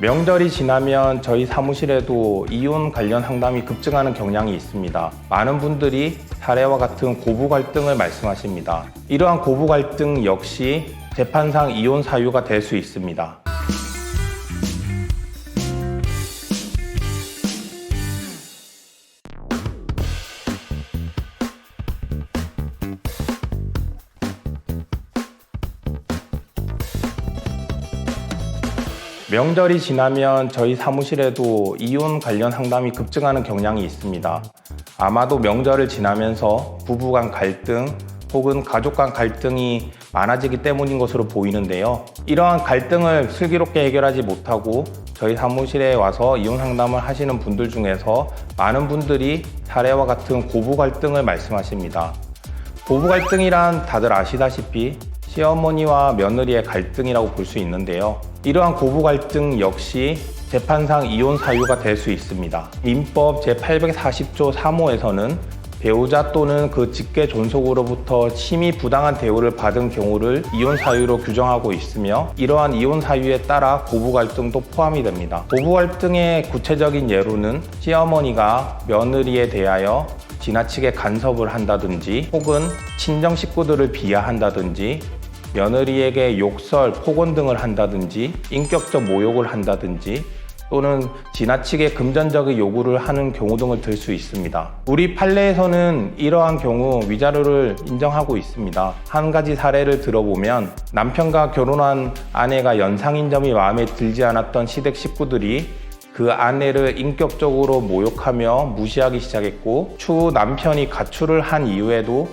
명절이 지나면 저희 사무실에도 이혼 관련 상담이 급증하는 경향이 있습니다. 많은 분들이 사례와 같은 고부 갈등을 말씀하십니다. 이러한 고부 갈등 역시 재판상 이혼 사유가 될 수 있습니다. 명절이 지나면 저희 사무실에도 이혼 관련 상담이 급증하는 경향이 있습니다. 아마도 명절을 지나면서 부부 간 갈등 혹은 가족 간 갈등이 많아지기 때문인 것으로 보이는데요. 이러한 갈등을 슬기롭게 해결하지 못하고 저희 사무실에 와서 이혼 상담을 하시는 분들 중에서 많은 분들이 사례와 같은 고부 갈등을 말씀하십니다. 고부 갈등이란 다들 아시다시피 시어머니와 며느리의 갈등이라고 볼 수 있는데요. 이러한 고부 갈등 역시 재판상 이혼 사유가 될 수 있습니다. 민법 제840조 3호에서는 배우자 또는 그 직계 존속으로부터 심히 부당한 대우를 받은 경우를 이혼 사유로 규정하고 있으며 이러한 이혼 사유에 따라 고부 갈등도 포함이 됩니다. 고부 갈등의 구체적인 예로는 시어머니가 며느리에 대하여 지나치게 간섭을 한다든지 혹은 친정 식구들을 비하한다든지 며느리에게 욕설, 폭언 등을 한다든지 인격적 모욕을 한다든지 또는 지나치게 금전적인 요구를 하는 경우 등을 들 수 있습니다. 우리 판례에서는 이러한 경우 위자료를 인정하고 있습니다. 한 가지 사례를 들어보면 남편과 결혼한 아내가 연상인 점이 마음에 들지 않았던 시댁 식구들이 그 아내를 인격적으로 모욕하며 무시하기 시작했고 추후 남편이 가출을 한 이후에도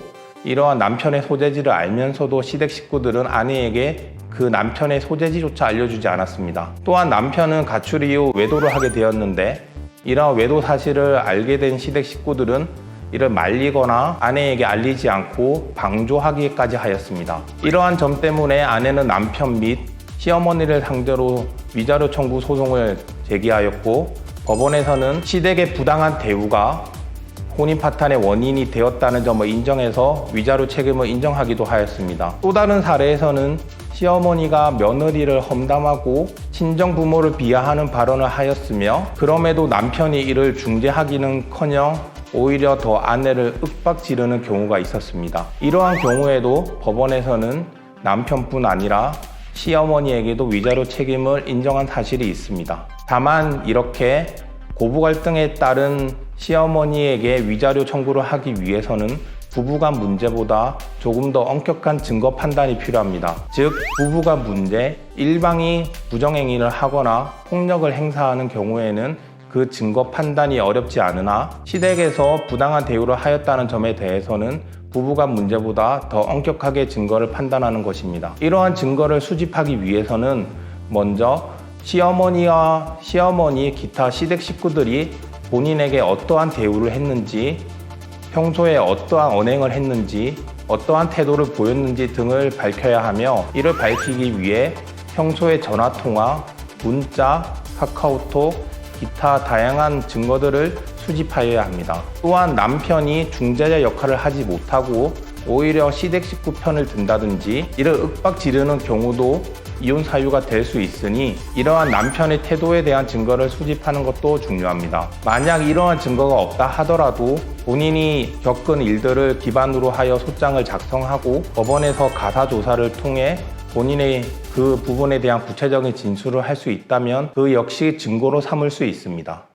이러한 남편의 소재지를 알면서도 시댁 식구들은 아내에게 그 남편의 소재지조차 알려주지 않았습니다. 또한 남편은 가출 이후 외도를 하게 되었는데 이러한 외도 사실을 알게 된 시댁 식구들은 이를 말리거나 아내에게 알리지 않고 방조하기까지 하였습니다. 이러한 점 때문에 아내는 남편 및 시어머니를 상대로 위자료 청구 소송을 제기하였고 법원에서는 시댁의 부당한 대우가 혼인 파탄의 원인이 되었다는 점을 인정해서 위자료 책임을 인정하기도 하였습니다. 또 다른 사례에서는 시어머니가 며느리를 험담하고 친정 부모를 비하하는 발언을 하였으며 그럼에도 남편이 이를 중재하기는커녕 오히려 더 아내를 윽박 지르는 경우가 있었습니다. 이러한 경우에도 법원에서는 남편뿐 아니라 시어머니에게도 위자료 책임을 인정한 사실이 있습니다. 다만 이렇게 고부 갈등에 따른 시어머니에게 위자료 청구를 하기 위해서는 부부간 문제보다 조금 더 엄격한 증거 판단이 필요합니다. 즉, 부부간 문제, 일방이 부정행위를 하거나 폭력을 행사하는 경우에는 그 증거 판단이 어렵지 않으나 시댁에서 부당한 대우를 하였다는 점에 대해서는 부부간 문제보다 더 엄격하게 증거를 판단하는 것입니다. 이러한 증거를 수집하기 위해서는 먼저 시어머니와 시어머니 기타 시댁 식구들이 본인에게 어떠한 대우를 했는지 평소에 어떠한 언행을 했는지 어떠한 태도를 보였는지 등을 밝혀야 하며 이를 밝히기 위해 평소에 전화통화, 문자, 카카오톡, 기타 다양한 증거들을 수집하여야 합니다. 또한 남편이 중재자 역할을 하지 못하고 오히려 시댁 식구 편을 든다든지 이를 윽박 지르는 경우도 이혼 사유가 될 수 있으니 이러한 남편의 태도에 대한 증거를 수집하는 것도 중요합니다. 만약 이러한 증거가 없다 하더라도 본인이 겪은 일들을 기반으로 하여 소장을 작성하고 법원에서 가사 조사를 통해 본인의 그 부분에 대한 구체적인 진술을 할 수 있다면 그 역시 증거로 삼을 수 있습니다.